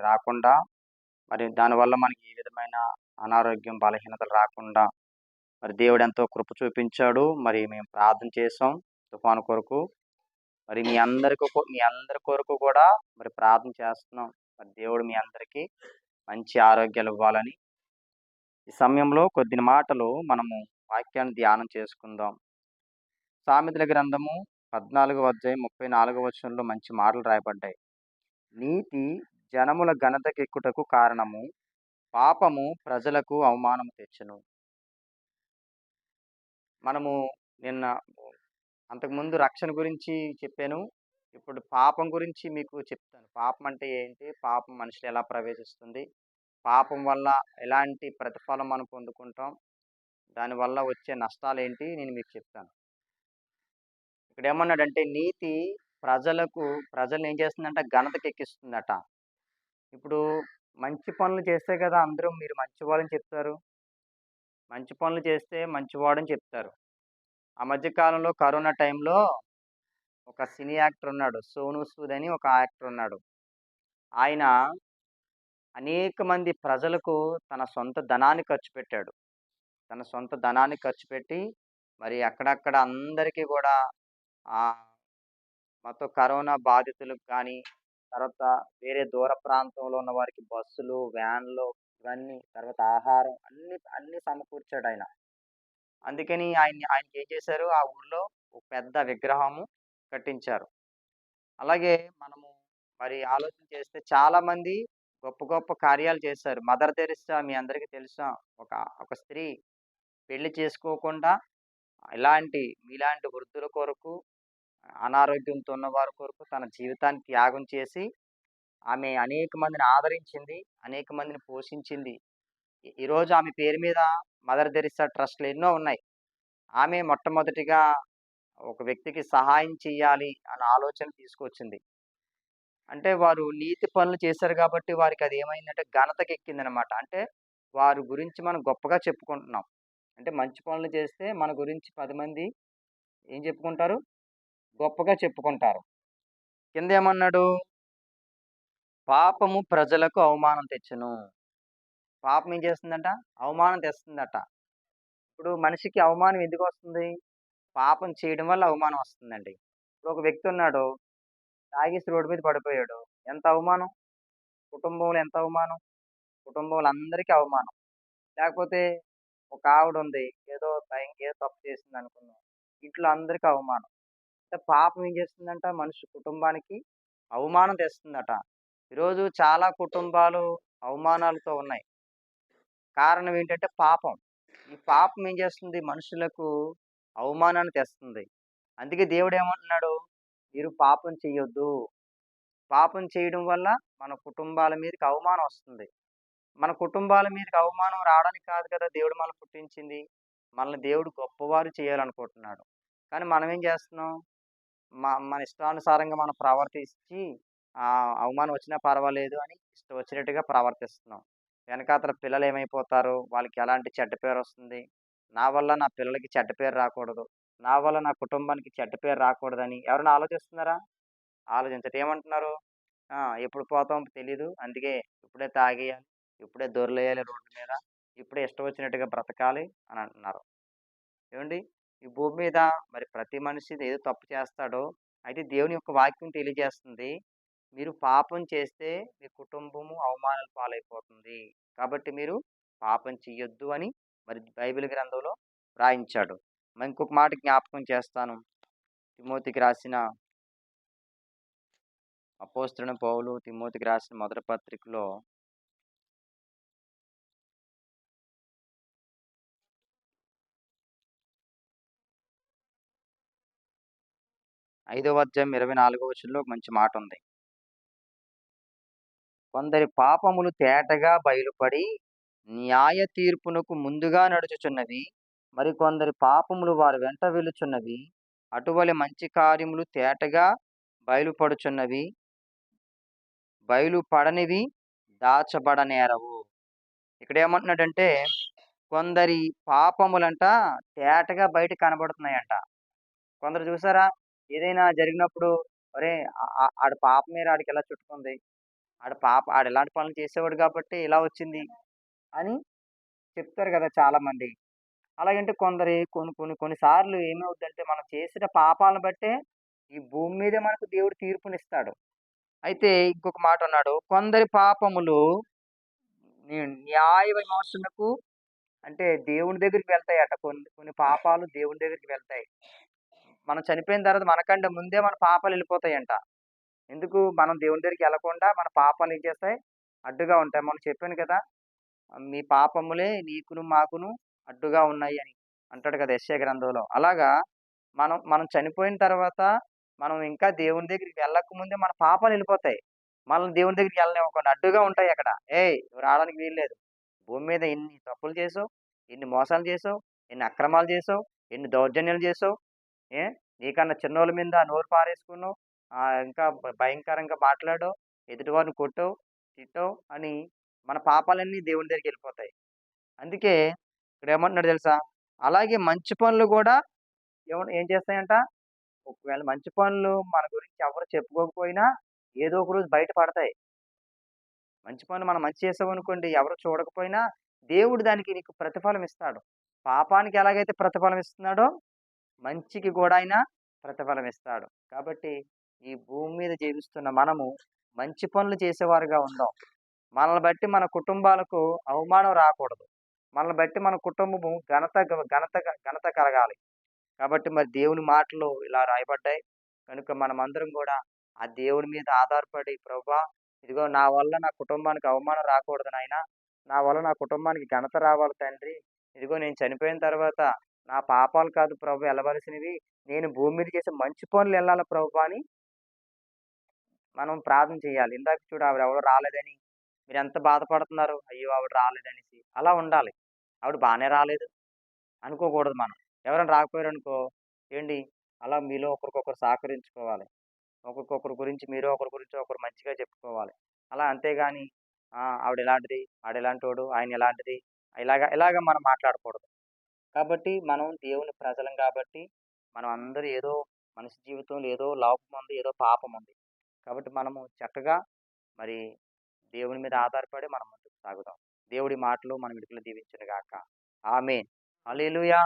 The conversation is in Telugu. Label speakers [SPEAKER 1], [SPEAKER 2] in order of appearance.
[SPEAKER 1] రాకుండా మరి దానివల్ల మనకి ఏ విధమైన అనారోగ్యం బలహీనతలు రాకుండా మరి దేవుడు ఎంతో కృప చూపించాడు. మరి మేము ప్రార్థన చేసాం తుఫాను కొరకు. మరి మీ అందరికి మీ అందరి కొరకు కూడా మరి ప్రార్థన చేస్తున్నాం. మరి దేవుడు మీ అందరికీ మంచి ఆరోగ్యాలు ఇవ్వాలని. ఈ సమయంలో కొద్ది మాటలు మనము వాక్యాన్ని ధ్యానం చేసుకుందాం. సామెతల గ్రంథము పద్నాలుగు అధ్యాయం ముప్పై నాలుగు వచనంలో మంచి మాటలు రాయబడ్డాయి. నీతి జనముల ఘనతకెక్కుటకు కారణము పాపము ప్రజలకు అవమానము తెచ్చును. మనము నిన్న అంతకుముందు రక్షణ గురించి చెప్పాను. ఇప్పుడు పాపం గురించి మీకు చెప్తాను. పాపం అంటే ఏంటి? పాపం మనుషులు ఎలా ప్రవేశిస్తుంది? పాపం వల్ల ఎలాంటి ప్రతిఫలం మనం పొందుకుంటాం? దానివల్ల వచ్చే నష్టాలు ఏంటి? నేను మీకు చెప్తాను. ఇక్కడ ఏమన్నాడంటే నీతి ప్రజలకు ప్రజలు ఏం చేస్తుందంట? ఘనతకి ఎక్కిస్తుందట ఇప్పుడు మంచి పనులు చేస్తే కదా అందరూ మీరు మంచివాళ్ళని చెప్తారు. మంచి పనులు చేస్తే మంచివాడని చెప్తారు. ఆ మధ్యకాలంలో కరోనా టైంలో ఒక సినీ యాక్టర్ ఉన్నాడు. సోను సూద్ అని ఒక యాక్టర్ ఉన్నాడు. ఆయన అనేక మంది ప్రజలకు తన సొంత ధనాన్ని ఖర్చు పెట్టాడు. తన సొంత ధనాన్ని ఖర్చు పెట్టి మరి అక్కడక్కడ అందరికీ కూడా మొత్తం కరోనా బాధితులకు కానీ తర్వాత వేరే దూర ప్రాంతంలో ఉన్న వారికి బస్సులు వ్యాన్లు ఇవన్నీ తర్వాత ఆహారం అన్ని అన్ని సమకూర్చాడు ఆయన. అందుకని ఆయన ఆయనకి ఏం చేశారు? ఆ ఊర్లో ఒక పెద్ద విగ్రహము కట్టించారు. అలాగే మనము మరి ఆలోచన చేస్తే చాలామంది గొప్ప గొప్ప కార్యాలు చేశారు. మదర్ తెరిసా మీ అందరికీ తెలుసా? ఒక ఒక స్త్రీ పెళ్ళి చేసుకోకుండా ఇలాంటి మీలాంటి వృద్ధుల కొరకు అనారోగ్యంతో ఉన్న వారి కొరకు తన జీవితాన్ని త్యాగం చేసి ఆమె అనేక మందిని ఆదరించింది అనేక మందిని పోషించింది. ఈరోజు ఆమె పేరు మీద మదర్ తెరిసా ట్రస్ట్లు ఎన్నో ఉన్నాయి. ఆమె మొట్టమొదటిగా ఒక వ్యక్తికి సహాయం చేయాలి అన్న ఆలోచన తీసుకొచ్చింది. అంటే వారు నీతి పనులు చేశారు కాబట్టి వారికి అది ఏమైందంటే ఘనతకి ఎక్కిందనమాట అంటే వారి గురించి మనం గొప్పగా చెప్పుకుంటున్నాం. అంటే మంచి పనులు చేస్తే మన గురించి పది మంది ఏం చెప్పుకుంటారు? గొప్పగా చెప్పుకుంటారు. కింద ఏమన్నాడు పాపము ప్రజలకు అవమానం తెచ్చును. పాపం ఏం చేస్తుందట? అవమానం తెస్తుందట. ఇప్పుడు మనిషికి అవమానం ఎందుకు వస్తుంది? పాపం చేయడం వల్ల అవమానం వస్తుందండి. ఇప్పుడు ఒక వ్యక్తి ఉన్నాడు. తాగేసి రోడ్డు మీద పడిపోయాడు. ఎంత అవమానం? కుటుంబంలో ఎంత అవమానం? కుటుంబంలో అందరికీ అవమానం. లేకపోతే ఒక ఆవిడ ఉంది. ఏదో ఏదో తప్పు చేసింది అనుకున్నాం. ఇంట్లో అందరికీ అవమానం. పాపం ఏం చేస్తుందంట? మనిషి కుటుంబానికి అవమానం తెస్తుందట. ఈరోజు చాలా కుటుంబాలు అవమానాలతో ఉన్నాయి. కారణం ఏంటంటే పాపం. ఈ పాపం ఏం చేస్తుంది? మనుషులకు అవమానాన్ని తెస్తుంది. అందుకే దేవుడు ఏమంటున్నాడు? మీరు పాపం చేయొద్దు పాపం చేయడం వల్ల మన కుటుంబాల మీదకి అవమానం వస్తుంది. మన కుటుంబాల మీదకి అవమానం రావడానికి కాదు కదా దేవుడు మనం పుట్టించింది. మనల్ని దేవుడు గొప్పవారు చేయాలనుకుంటున్నాడు. కానీ మనం ఏం చేస్తున్నాం? మన ఇష్టానుసారంగా మనం ప్రవర్తించి అవమానం వచ్చినా పర్వాలేదు అని ఇష్టం వచ్చినట్టుగా ప్రవర్తిస్తున్నాం. వెనకాతల పిల్లలు ఏమైపోతారు? వాళ్ళకి ఎలాంటి చెడ్డ పేరు వస్తుంది? నా వల్ల నా పిల్లలకి చెడ్డ పేరు రాకూడదు. నా వల్ల నా కుటుంబానికి చెడ్డ పేరు రాకూడదని ఎవరైనా ఆలోచిస్తున్నారా? ఆలోచించట ఏమంటున్నారు? ఎప్పుడు పోతాం తెలీదు. అందుకే ఇప్పుడే తాగేయాలి ఇప్పుడే దొరలేయాలి రోడ్డు మీద ఇప్పుడే ఇష్టం వచ్చినట్టుగా బ్రతకాలి అని అంటున్నారు. ఏమండి? ఈ భూమి మీద మరి ప్రతి మనిషి ఏదో తప్పు చేస్తాడో అయితే దేవుని యొక్క వాక్యం తెలియజేస్తుంది. మీరు పాపం చేస్తే మీ కుటుంబము అవమానాలు పాలైపోతుంది. కాబట్టి మీరు పాపం చెయ్యొద్దు అని మరి బైబిల్ గ్రంథంలో రాయించాడు. మరి ఇంకొక మాట జ్ఞాపకం చేస్తాను. తిమోతికి రాసిన అపోస్తున్న పౌలు తిమోతికి రాసిన మొదటి పత్రికలో ఐదవ అధ్యాయం ఇరవై నాలుగవ వచనంలో ఒక మంచి మాట ఉంది. కొందరి పాపములు తేటగా బయలుపడి న్యాయ తీర్పునకు ముందుగా నడుచుచున్నవి మరి కొందరి పాపములు వారు వెంట వెలుచున్నవి అటువలి మంచి కార్యములు తేటగా బయలుపడుచున్నవి బయలుపడనివి దాచబడనేరవు. ఇక్కడ ఏమంటున్నాడంటే కొందరి పాపములంట తేటగా బయట కనబడుతున్నాయంట. కొందరు చూసారా? ఏదైనా జరిగినప్పుడు అరే ఆడ పాప మీద ఆడికి ఎలా చుట్టుకుంది? ఆడ పాప ఆడ ఇలాంటి పనులు చేసేవాడు కాబట్టి ఇలా వచ్చింది అని చెప్తారు కదా చాలామంది. అలాగంటే కొందరి కొన్ని కొన్ని కొన్నిసార్లు ఏమవుతుందంటే మనం చేసిన పాపాలను బట్టే ఈ భూమి మీదే మనకు దేవుడు తీర్పునిస్తాడు. అయితే ఇంకొక మాట అన్నాడు కొందరి పాపములు న్యాయ విమర్శనకు అంటే దేవుని దగ్గరికి వెళ్తాయి అట కొన్ని కొన్ని పాపాలు దేవుని దగ్గరికి వెళ్తాయి. మనం చనిపోయిన తర్వాత మనకంటే ముందే మన పాపాలు వెళ్ళిపోతాయంట. ఎందుకు? మనం దేవుని దగ్గరికి వెళ్ళకుండా మన పాపాలు ఏం చేస్తాయి? అడ్డుగా ఉంటాయి. మనం చెప్పాను కదా మీ పాపములే నీకును మాకును అడ్డుగా ఉన్నాయి అని అంటాడు కదా యశ్య గ్రంథంలో. అలాగా మనం మనం చనిపోయిన తర్వాత మనం ఇంకా దేవుని దగ్గరికి వెళ్ళక ముందే మన పాపాలు వెళ్ళిపోతాయి. మనం దేవుని దగ్గరికి వెళ్ళనివ్వకుండా అడ్డుగా ఉంటాయి అక్కడ. ఏయ్ రావడానికి వీల్లేదు భూమి మీద ఎన్ని తప్పులు చేసావు? ఎన్ని మోసాలు చేసావు? ఎన్ని అక్రమాలు చేసావు? ఎన్ని దౌర్జన్యాలు చేసావు? ఏ? నీకన్నా చిన్నోళ్ళ మీద నోరు పారేసుకున్నావు. ఇంకా భయంకరంగా మాట్లాడావు. ఎదుటివారిని కొట్టావు తిట్టావు అని మన పాపాలన్నీ దేవుని దగ్గరికి వెళ్ళిపోతాయి. అందుకే ఇక్కడ ఏమంటున్నాడు తెలుసా? అలాగే మంచి పనులు కూడా ఏమ- ఏం చేస్తాయంట? ఒకవేళ మంచి పనులు మన గురించి ఎవరు చెప్పుకోకపోయినా ఏదో ఒక రోజు బయటపడతాయి. మంచి పనులు మనం మంచి చేసామనుకోండి ఎవరు చూడకపోయినా దేవుడు దానికి నీకు ప్రతిఫలం ఇస్తాడు. పాపానికి ఎలాగైతే ప్రతిఫలం ఇస్తున్నాడో మంచికి కూడా ఆయన ప్రతిఫలం ఇస్తాడు. కాబట్టి ఈ భూమి మీద జీవిస్తున్న మనము మంచి పనులు చేసేవారుగా ఉందాం మనల్ని బట్టి మన కుటుంబాలకు అవమానం రాకూడదు. మనల్ని బట్టి మన కుటుంబము ఘనత ఘనత ఘనత కలగాలి. కాబట్టి మరి దేవుని మాటలు ఇలా రాయబడ్డాయి. కనుక మనమందరం కూడా ఆ దేవుని మీద ఆధారపడి ప్రభా ఇదిగో నా వల్ల నా కుటుంబానికి అవమానం రాకూడదు నాయన. నా వల్ల నా కుటుంబానికి ఘనత రావాలి తండ్రి. ఇదిగో నేను చనిపోయిన తర్వాత నా పాపాలు కాదు ప్రభు వెళ్ళవలసినవి నేను భూమి మీద చేసే మంచి పనులు వెళ్ళాలి ప్రభు అని మనం ప్రార్థన చేయాలి. ఇందాక చూడు ఆవిడ ఎవరు రాలేదని. మీరు ఎంత బాధపడుతున్నారు? అయ్యో ఆవిడ రాలేదనేసి. అలా ఉండాలి. ఆవిడ బాగానే రాలేదు. అనుకోకూడదు మనం. ఎవరైనా రాకపోయారు అనుకో ఏంటి? అలా మీలో ఒకరికొకరు సహకరించుకోవాలి. ఒకరికొకరి గురించి మీరు ఒకరి గురించి ఒకరు మంచిగా చెప్పుకోవాలి. అలా అంతేగాని ఆవిడ ఇలాంటిది ఆవిడ వాడు? ఆయన ఇలాంటిది ఇలాగా ఇలాగ మనం మాట్లాడకూడదు. కాబట్టి మనం దేవుని ప్రజలం కాబట్టి మనం అందరూ ఏదో మనిషి జీవితంలో ఏదో లోపం ఉంది ఏదో పాపం ఉంది కాబట్టి మనము చక్కగా మరి దేవుని మీద ఆధారపడి మనం ముందుకు సాగుదాం. దేవుడి మాటలు మన విడుదల దీవించును గాక ఆమె అలీలుయా